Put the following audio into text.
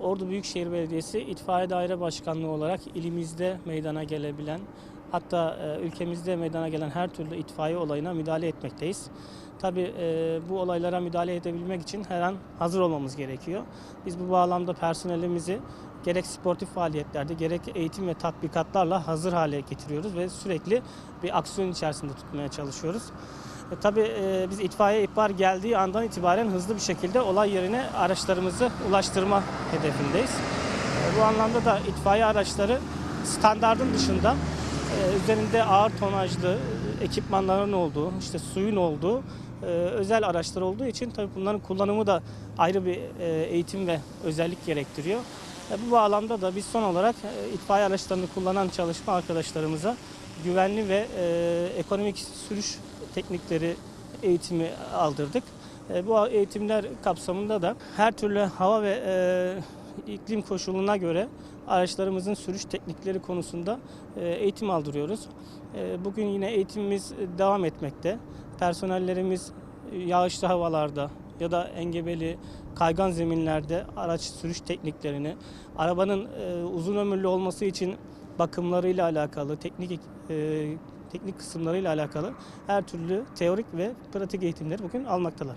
Ordu Büyükşehir Belediyesi İtfaiye Daire Başkanlığı olarak ilimizde meydana gelebilen hatta e, ülkemizde meydana gelen her türlü itfaiye olayına müdahale etmekteyiz. Tabii e, bu olaylara müdahale edebilmek için her an hazır olmamız gerekiyor. Biz bu bağlamda personelimizi gerek sportif faaliyetlerde gerek eğitim ve tatbikatlarla hazır hale getiriyoruz ve sürekli bir aksiyon içerisinde tutmaya çalışıyoruz. E, tabii e, biz itfaiye ihbar geldiği andan itibaren hızlı bir şekilde olay yerine araçlarımızı ulaştırma hedefindeyiz. E, bu anlamda da itfaiye araçları standardın dışında üzerinde ağır tonajlı ekipmanların olduğu, işte suyun olduğu özel araçlar olduğu için tabii bunların kullanımı da ayrı bir eğitim ve özellik gerektiriyor. E, Bu bağlamda da biz son olarak itfaiye araçlarını kullanan çalışma arkadaşlarımıza güvenli ve ekonomik sürüş teknikleri eğitimi aldırdık. E, Bu eğitimler kapsamında da her türlü hava ve e, iklim koşuluna göre araçlarımızın sürüş teknikleri konusunda e, eğitim aldırıyoruz. Bugün yine eğitimimiz devam etmekte. Personellerimiz yağışlı havalarda ya da engebeli kaygan zeminlerde araç sürüş tekniklerini, arabanın uzun ömürlü olması için bakımlarıyla alakalı, teknik e, teknik kısımlarıyla alakalı her türlü teorik ve pratik eğitimleri bugün almaktalar.